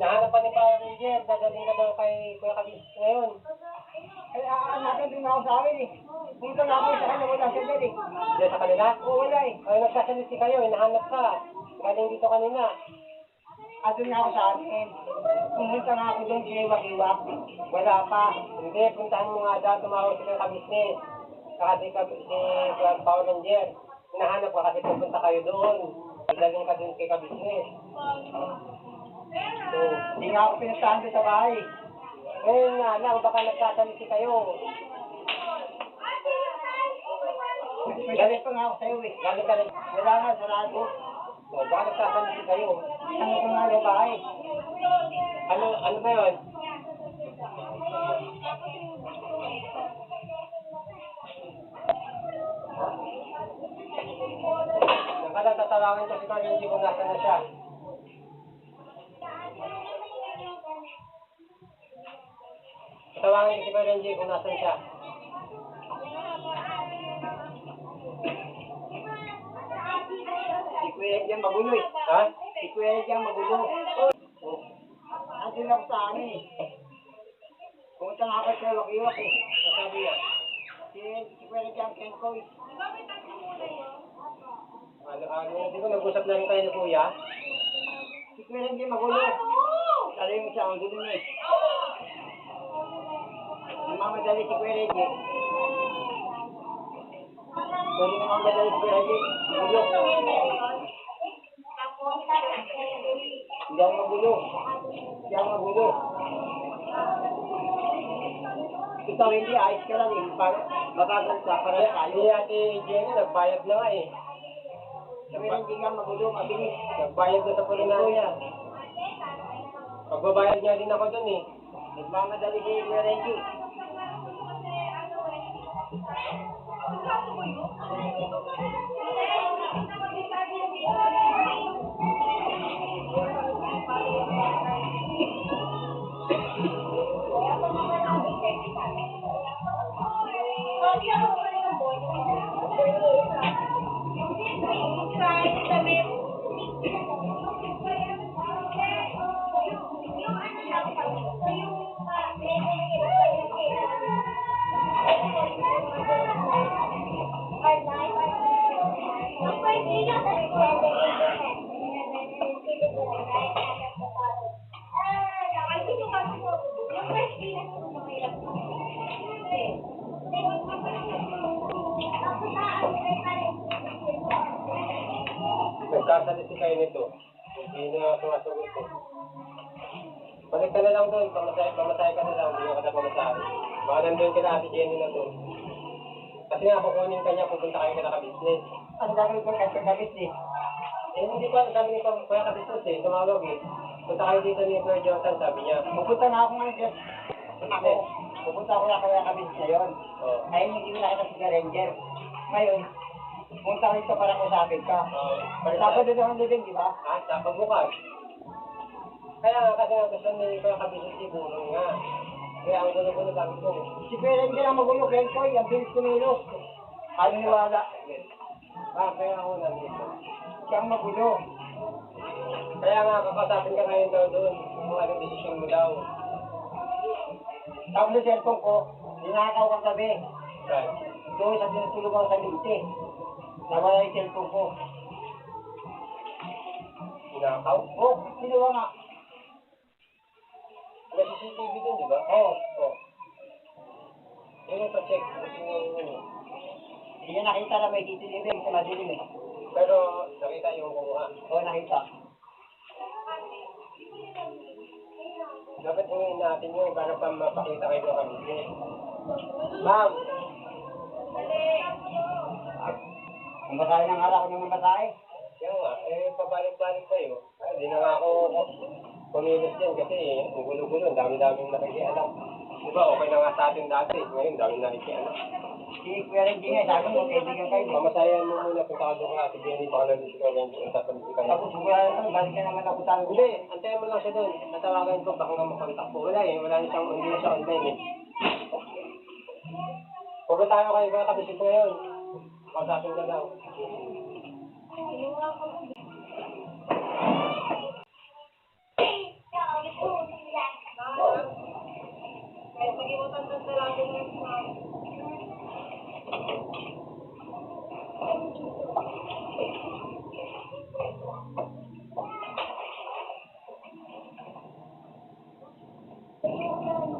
Naanapan ni Power Ranger, dadating na daw kay Kuya Kabis ngayon. Ay, aanatan din ako sa akin eh. Dito na ako eh, sa kanila, wala siya dyan eh. Diyan sa kanila? Oo, wala eh. Ay, nagsasalit si kayo, eh, hinahanap ka. Galing dito kanina. Ato na ako sa akin. Pumunta na ako doon siya iwag-iwag. Wala pa. Hindi, puntahan mo nga daw, tumawag sa kang kabisnes. Kakatay ka si Grand Power Ranger. Hinahanap ka kasi pupunta kayo doon. Galing ka doon kay kabisnes. Eh. Hindi nga ako pinuntahan doon sa bahay. ngayon nga lang, baka nagsasaliti kayo. Galit pa nga ako sa'yo eh. Galing ka rin. Wala nga, sarado. O, baka nagsasaliti kayo. Ano ko nga sa bahay. Ano, ano ba yun? Nakala tatawagan ko si Carmen G kung nasa na siya. Tatawagan ko si Carmen G kung nasa siya. Si Kuya Edgar magulo eh. Ha? Si Kuya Edgar magulo. Andun ako sa amin eh. Pumunta nga ako sa Wakiwak eh. Sasabi niya. Si, si Kuya Edgar Kenko eh. Ano, ano, di ba nag-usap na rin kayo ni Kuya? Si Kuya Edgar magulo. Sabi mo siya, ang gulo niya eh. Namamadali si Kuya Edgar. Pwede namamadali si Kuya Edgar. Magulo. Hindi ako magulo. Hindi ako magulo. Ikaw hindi, ayos ka lang eh. Para- Mabagal ka, para tayo. Si Ate Jenny, nagbayad na nga eh. Sabi na hindi ka magulo, mabilis. Nagbayad na sa Polinaria. Pagbabayad niya din ako dun eh. Nagmamadali si Kuya Reggie. Thank you. Nagkasaliti kayo nito. Hindi na sumasagot ko. Balik ka na lang doon. Pamasahe, pamasahe ka na lang. Hindi ka na pamasahe. Baka nandun ka na Ate Jenny na doon. Kasi nga, kukunin ka niya, pupunta kayo ka naka-business. Ang dami ko kasi damit eh. Eh, hindi pa, sabi ni Kuya Kapitos eh, tumawag eh. Punta kayo dito ni Kuya Jonathan, sabi niya. Pupunta na ako ngayon dyan. Ako, pupunta ako na kaya kabis ngayon. Oh. Yung hindi nakita si Ranger. Ngayon, punta ka dito para kusapin ka. Oh, Tapos dito ang living, di ba? Ah, sa pagbukas. Kaya nga kasi gusto ni Kuya Kapitos siguro nga. Kaya ang gulo-gulo sabi ko. Si Ranger ang magulo, Ken Koy, ang bilis kumilos. Ano niwala? Ah, kaya ako nandito. Siya ang magulo. Kaya nga, kakasapin ka ngayon daw doon. Kung anong desisyon mo daw. Tapos sa cellphone ko, ninakaw kang gabi. Right. Doon sa tinutulog ako sa linte. Nawala yung cellphone ko. Inakaw? Oh, sinuwa nga. May CCTV doon, di ba? Oo. Oh. Yun yung pa-check. Ano. Hindi niya nakita na may CCTV sa madilim eh. Pero nakita yung kumuha. Oo, nakita. Dapat hingin natin yun para pa mapakita kayo ng kami. Ma'am, Ang basahe ng araw ko ng basahe. yan nga, eh, pabalik-balik kayo. Ay, Hindi na nga ako kumilos yan kasi ang gulo-gulo, ang dami-daming nakikialam. Di ba, okay na nga sa atin dati. Ngayon, daming nakikialam. Si Kuya Renji nga, sabi mo, kaibigan kayo. Mamasayan mo muna kung saan doon ka si Jenny, baka nandito ka yung tatanong ka na. Tapos Kuya Renji, balik ka naman ako sa Hindi, antayin mo lang siya doon. Natawagan ko, baka nga makontak ko. Wala eh, wala na siyang, hindi na siya online eh. Tayo kayo mga kabisit ngayon. Kausapin ka daw.